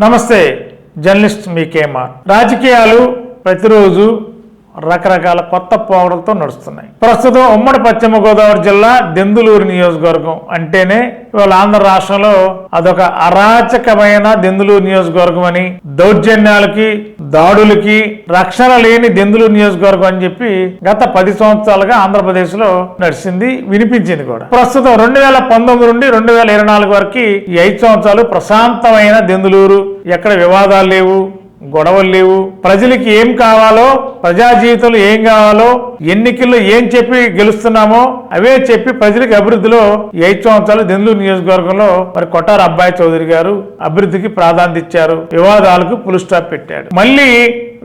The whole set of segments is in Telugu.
నమస్తే జర్నలిస్ట్ మీకేమా. రాజకీయాలు ప్రతిరోజు రకరకాల కొత్త పోవడలతో నడుస్తున్నాయి. ప్రస్తుతం ఉమ్మడి పశ్చిమ గోదావరి జిల్లా దెందులూరు నియోజకవర్గం అంటేనే ఇవాళ ఆంధ్ర రాష్ట్రంలో అదొక అరాచకమైన దెందులూరు నియోజకవర్గం అని దౌర్జన్యాలకి దాడులకి రక్షణ లేని దెందులూరు నియోజకవర్గం అని చెప్పి గత పది సంవత్సరాలుగా ఆంధ్రప్రదేశ్లో నడిచింది వినిపించింది కూడా. ప్రస్తుతం రెండు వేల పంతొమ్మిది నుండి రెండు వేల ఇరవై నాలుగు వరకు ఈ ఐదు సంవత్సరాలు ప్రశాంతమైన దెందులూరు. ఎక్కడ వివాదాలు లేవు గొడవలు లేవు. ప్రజలకి ఏం కావాలో ప్రజా జీవితంలో ఏం కావాలో ఎన్నికల్లో ఏం చెప్పి గెలుస్తున్నామో అవే చెప్పి ప్రజలకు అభివృద్ధిలో ఈ ఐదు సంవత్సరాలు దెందులూరు నియోజకవర్గంలో మరి కొట్టారు అబ్బాయి చౌదరి గారు. అభివృద్ధికి ప్రాధాన్యత ఇచ్చారు. వివాదాలకు పులు స్టాప్ పెట్టాడు. మళ్ళీ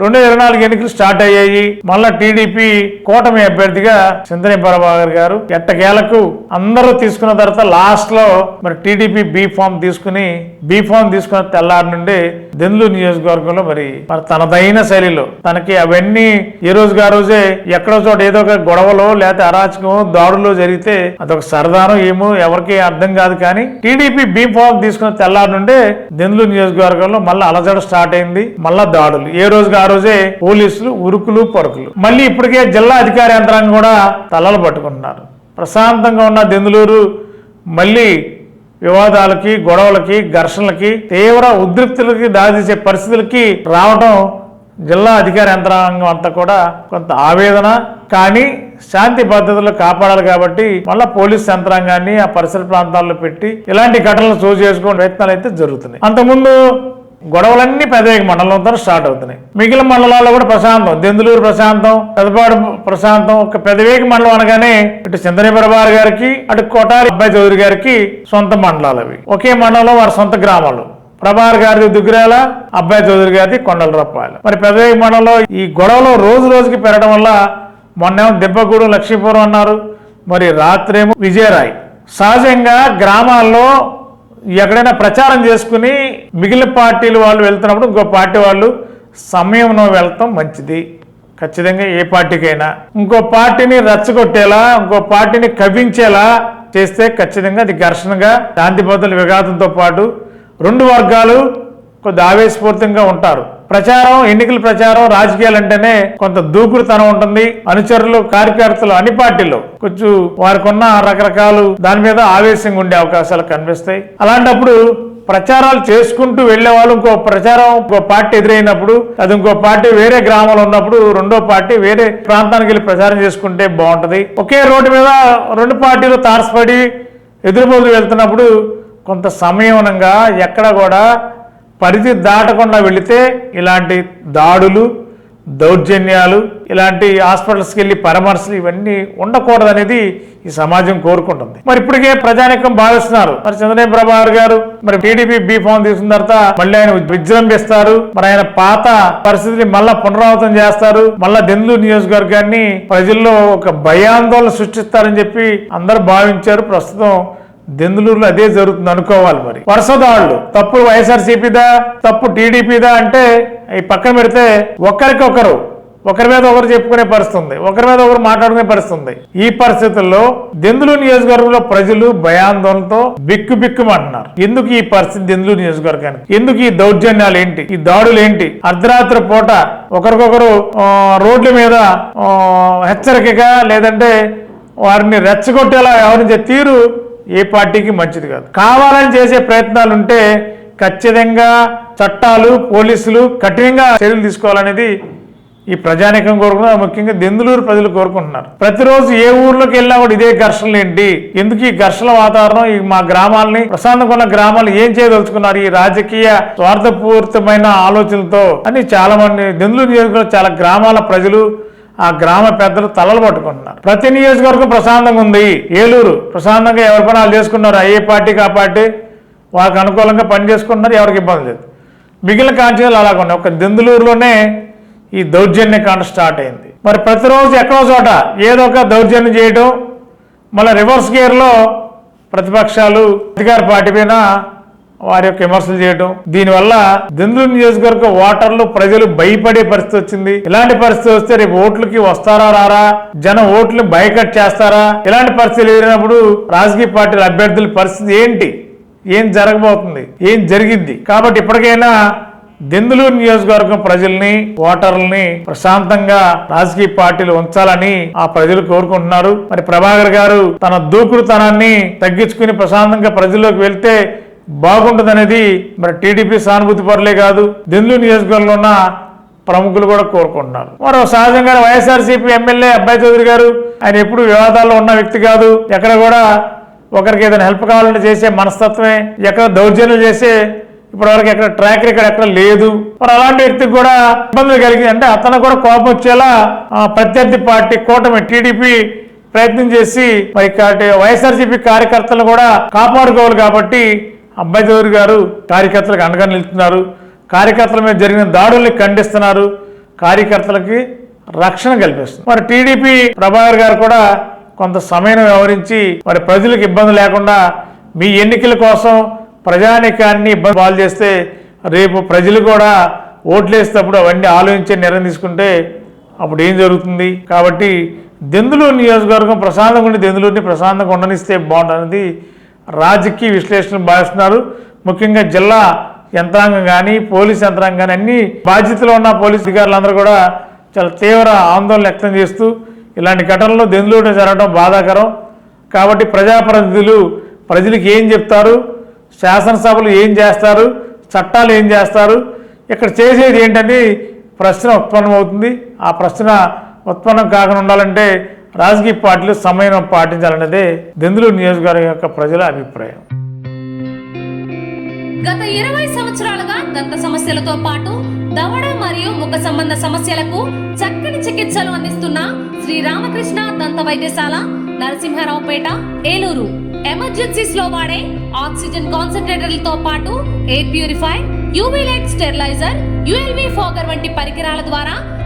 రెండు వేల ఇరవై నాలుగు ఎన్నికలు స్టార్ట్ అయ్యాయి. మళ్ళా టీడీపీ కూటమి అభ్యర్థిగా చింతని ప్రభాకర్ గారు ఎట్టకేలకు అందరూ తీసుకున్న తర్వాత లాస్ట్లో మరి టీడీపీ బీ ఫామ్ తీసుకుని బీ ఫామ్ తీసుకున్న తెల్లారి నుండి దెందులూరు నియోజకవర్గంలో మరి మరి తనదైన శైలిలో తనకి అవన్నీ ఏ రోజు ఆ రోజే ఎక్కడో చోట ఏదో ఒక గొడవలో లేకపోతే అరాచకం దాడులో జరిగితే అదొక సరదానం ఏమో ఎవరికి అర్థం కాదు కానీ టీడీపీ బీ ఫామ్ తీసుకున్న తెల్లారి నుండే దెందులూరు నియోజకవర్గంలో మళ్ళీ అలజడ స్టార్ట్ అయింది. మళ్ళా దాడులు. ఏ రోజుగా ఆ రోజే పోలీసులు ఉరుకులు పరుకులు. మళ్ళీ ఇప్పటికే జిల్లా అధికార యంత్రాంగం కూడా తలలు పట్టుకుంటున్నారు. ప్రశాంతంగా ఉన్న దెందులూరు మళ్ళీ వివాదాలకి గొడవలకి ఘర్షణలకి తీవ్ర ఉద్రిక్తులకి దారితీసే పరిస్థితులకి రావడం జిల్లా అధికార యంత్రాంగం అంతా కూడా కొంత ఆవేదన. కానీ శాంతి భద్రతలు కాపాడాలి కాబట్టి మళ్ళా పోలీస్ యంత్రాంగాన్ని ఆ పరిసర ప్రాంతాల్లో పెట్టి ఇలాంటి ఘటనలు చోటు చేసుకునే ప్రయత్నాలు అయితే జరుగుతున్నాయి. అంతకుముందు గొడవలన్నీ పెదవేగ మండలంతో స్టార్ట్ అవుతున్నాయి. మిగిలిన మండలాల్లో కూడా ప్రశాంతం. దెందులూరు ప్రశాంతం పెదపాడు ప్రశాంతం ఒక పెదవేగి మండలం అనగానే ఇటు చింతని ప్రభార్ గారికి అటు కోటారి అబ్బాయి చౌదరి గారికి సొంత మండలాలు అవి. ఒకే మండలంలో వారి సొంత గ్రామాలు. ప్రభార్ గారిది దుగ్గిరాల అబ్బాయి చౌదరి గారిది కొండల రూపాయలు మరి పెదవేగి మండలంలో ఈ గొడవలు రోజు రోజుకి పెరగడం వల్ల మొన్నేమో దెబ్బగూడెం లక్ష్మీపురం అన్నారు. మరి రాత్రేమో విజయరాయ్. సహజంగా గ్రామాల్లో ఎక్కడైనా ప్రచారం చేసుకుని మిగిలిన పార్టీలు వాళ్ళు వెళ్తున్నప్పుడు ఇంకో పార్టీ వాళ్ళు సమయంలో వెళ్తాం మంచిది. ఖచ్చితంగా ఏ పార్టీకైనా. ఇంకో పార్టీని రచ్చగొట్టేలా ఇంకో పార్టీని కవ్వించేలా చేస్తే ఖచ్చితంగా అది ఘర్షణగా శాంతి భద్రతల విఘాతంతో పాటు రెండు వర్గాలు కొద్ది ఆవేశపూరితంగా ఉంటారు. ప్రచారం ఎన్నికల ప్రచారం రాజకీయాలు అంటేనే కొంత దూకుడుతనం ఉంటుంది. అనుచరులు కార్యకర్తలు అన్ని పార్టీలు కొంచెం వారికి ఉన్న రకరకాలు దాని మీద ఆవేశంగా ఉండే అవకాశాలు కనిపిస్తాయి. అలాంటప్పుడు ప్రచారాలు చేసుకుంటూ వెళ్ళే వాళ్ళు ఇంకో ప్రచారం ఇంకో పార్టీ ఎదురైనప్పుడు అది ఇంకో పార్టీ వేరే గ్రామంలో ఉన్నప్పుడు రెండో పార్టీ వేరే ప్రాంతానికి వెళ్ళి ప్రచారం చేసుకుంటే బాగుంటుంది. ఒకే రోడ్డు మీద రెండు పార్టీలు తారసపడి ఎదురుబోదు వెళ్తున్నప్పుడు కొంత సమయనంగా ఎక్కడ కూడా పరిధి దాటకుండా వెళితే ఇలాంటి దాడులు దౌర్జన్యాలు ఇలాంటి హాస్పిటల్స్కి వెళ్ళి పరామర్శలు ఇవన్నీ ఉండకూడదనేది ఈ సమాజం కోరుకుంటుంది. మరి ఇప్పటికే ప్రజానికం భావిస్తున్నారు మరి చంద్రబాబు ప్రభాకర్ గారు మరి టీడీపీ బీ ఫామ్ తీసుకున్న తర్వాత మళ్ళీ ఆయన విజృంభిస్తారు. మరి ఆయన పాత పరిస్థితిని మళ్ళా పునరావృతం చేస్తారు. మళ్ళా దెందులు నియోజకవర్గాన్ని ప్రజల్లో ఒక భయాందోళన సృష్టిస్తారని చెప్పి అందరూ భావించారు. ప్రస్తుతం దెందులూరులో అదే జరుగుతుంది అనుకోవాలి మరి. వరుస దాడులు తప్పు వైఎస్ఆర్సీపీదా తప్పు టీడీపీదా అంటే ఈ పక్కన పెడితే ఒకరికొకరు ఒకరి మీద ఒకరు చెప్పుకునే పరిస్థితి ఉంది ఒకరి మీద ఒకరు మాట్లాడుకునే పరిస్థితుంది. ఈ పరిస్థితుల్లో దెందులూరు నియోజకవర్గంలో ప్రజలు భయాందోళనతో బిక్కు బిక్కుమంటున్నారు. ఎందుకు ఈ పరిస్థితి దెందులూరు నియోజకవర్గానికి? ఎందుకు ఈ దౌర్జన్యాలు ఏంటి? ఈ దాడులు ఏంటి? అర్ధరాత్రి పూట ఒకరికొకరు రోడ్ల మీద హెచ్చరికగా లేదంటే వారిని రెచ్చగొట్టేలా వ్యవహరించే తీరు ఏ పార్టీకి మంచిది కాదు. కావాలని చేసే ప్రయత్నాలు ఉంటే ఖచ్చితంగా చట్టాలు పోలీసులు కఠినంగా చర్యలు తీసుకోవాలనేది ఈ ప్రజానికం కోరుకున్నారు ముఖ్యంగా దెందులూరు ప్రజలు కోరుకుంటున్నారు. ప్రతిరోజు ఏ ఊర్లోకి వెళ్ళినా కూడా ఇదే ఘర్షణలు ఏంటి ఎందుకు ఈ ఘర్షణ వాతావరణం? ఈ మా గ్రామాలని ప్రశాంతంగా ఉన్న గ్రామాలు ఏం చేయదలుచుకున్నారు? ఈ రాజకీయ స్వార్థపూరితమైన ఆలోచనలతో అని చాలా మంది దెందులూరు నియోజకవర్గంలో చాలా గ్రామాల ప్రజలు ఆ గ్రామ పెద్దలు తలలు పట్టుకుంటున్నారు. ప్రతి నియోజకవర్గం ప్రశాంతంగా ఉంది. ఏలూరు ప్రశాంతంగా ఎవరి పని వాళ్ళు చేసుకున్నారు ఏ పార్టీకి ఆ పార్టీ? వాళ్ళకి అనుకూలంగా పని చేసుకుంటున్నారు ఎవరికి ఇబ్బంది లేదు. మిగిలిన కాంచీలు అలాగ ఉన్నాయి. ఒక దెందులూరులోనే ఈ దౌర్జన్య కాండ స్టార్ట్ అయింది. మరి ప్రతిరోజు ఎక్కడో చోట ఏదో ఒక దౌర్జన్యం చేయడం మళ్ళీ రివర్స్ గేర్లో ప్రతిపక్షాలు అధికార పార్టీ పైన వారి యొక్క విమర్శలు చేయడం దీనివల్ల దిందులు నియోజకవర్గ ఓటర్లు ప్రజలు భయపడే పరిస్థితి వచ్చింది. ఇలాంటి పరిస్థితి వస్తే రేపు ఓట్లకి వస్తారా రారా? జనం ఓట్లు బైకట్ చేస్తారా? ఇలాంటి పరిస్థితులు ఎదిరినప్పుడు రాజకీయ పార్టీల అభ్యర్థుల పరిస్థితి ఏంటి? ఏం జరగబోతుంది? ఏం జరిగింది? కాబట్టి ఇప్పటికైనా దెందులూరు నియోజకవర్గం ప్రజల్ని ఓటర్లని ప్రశాంతంగా రాజకీయ పార్టీలు ఉంచాలని ఆ ప్రజలు కోరుకుంటున్నారు. మరి ప్రభాకర్ గారు తన దూకుడుతనాన్ని తగ్గించుకుని ప్రశాంతంగా ప్రజల్లోకి వెళ్తే బాగుంటుందనేది మరి టీడీపీ సానుభూతి పరులే కాదు. దెందులూరు నియోజకవర్గంలో ఉన్న ప్రముఖులు కూడా కోరుకుంటున్నారు. మరో సహజంగా వైఎస్ఆర్సీపీ ఎమ్మెల్యే అబ్బాయి చౌదరి గారు ఆయన ఎప్పుడు వివాదాల్లో ఉన్న వ్యక్తి కాదు. ఎక్కడ కూడా ఒకరికి ఏదైనా హెల్ప్ కావాలంటే చేసే మనస్తత్వమే. ఎక్కడ దౌర్జన్యం చేసే ఇప్పటివరకు ఎక్కడ ట్రాక్ రికార్డ్ ఎక్కడ లేదు. మరి అలాంటి వ్యక్తికి కూడా ఇబ్బందులు కలిగింది అంటే అతను కూడా కోపం వచ్చేలా ప్రత్యర్థి పార్టీ కూటమి టీడీపీ ప్రయత్నం చేసి మరి వైఎస్ఆర్సీపీ కార్యకర్తలను కూడా కాపాడుకోవాలి కాబట్టి అబ్బాయి చౌదరి గారు కార్యకర్తలకు అండగా నిలుతున్నారు కార్యకర్తల మీద జరిగిన దాడుల్ని ఖండిస్తున్నారు. కార్యకర్తలకి రక్షణ కల్పిస్తుంది మరి టీడీపీ ప్రభాకర్ గారు కూడా కొంత సమయం వ్యవహరించి మరి ప్రజలకు ఇబ్బంది లేకుండా మీ ఎన్నికల కోసం ప్రజానికాన్ని ఇబ్బంది పాలు చేస్తే రేపు ప్రజలు కూడా ఓట్లు వేసేటప్పుడు అవన్నీ ఆలోచించే నిర్ణయం తీసుకుంటే అప్పుడు ఏం జరుగుతుంది? కాబట్టి దెందులూరు నియోజకవర్గం ప్రశాంతంగా ఉండి దెందులూరుని ప్రశాంతంగా ఉండనిస్తే బాగుంటుంది రాజకీయ విశ్లేషణ భావిస్తున్నారు. ముఖ్యంగా జిల్లా యంత్రాంగం కానీ పోలీస్ యంత్రాంగం కానీ అన్ని బాధ్యతలో ఉన్న పోలీస్ అధికారులందరూ కూడా చాలా తీవ్ర ఆందోళన వ్యక్తం చేస్తూ ఇలాంటి ఘటనలు దెందులూరు జరగడం బాధాకరం. కాబట్టి ప్రజాప్రతినిధులు ప్రజలకు ఏం చెప్తారు? శాసనసభలు ఏం చేస్తారు? చట్టాలు ఏం చేస్తారు? ఇక్కడ చేసేది ఏంటని ప్రశ్న ఉత్పన్నమవుతుంది. ఆ ప్రశ్న ఉత్పన్నం కాకుండా ఉండాలంటే రాజకీయ పార్టీలు సమయం పాటించాలన్నదే దెందులూరు నియోజకవర్గం యొక్క ప్రజల అభిప్రాయం. గత ఇరవై సంవత్సరాలుగా దంత సమస్యలతో పాటు దవడ మరియు ముఖ సంబంధ సమస్యలకు చక్కని చికిత్సలు అందిస్తున్న శ్రీ రామకృష్ణ దంత వైద్యశాల నరసింహారావుపేట ఏలూరు. ఎమర్జెన్సీస్లో వాడే ఆక్సిజన్ కాన్సన్ట్రేటర్లతో పాటు air purify UV light steriliser ULV fogger వంటి పరికరాల ద్వారా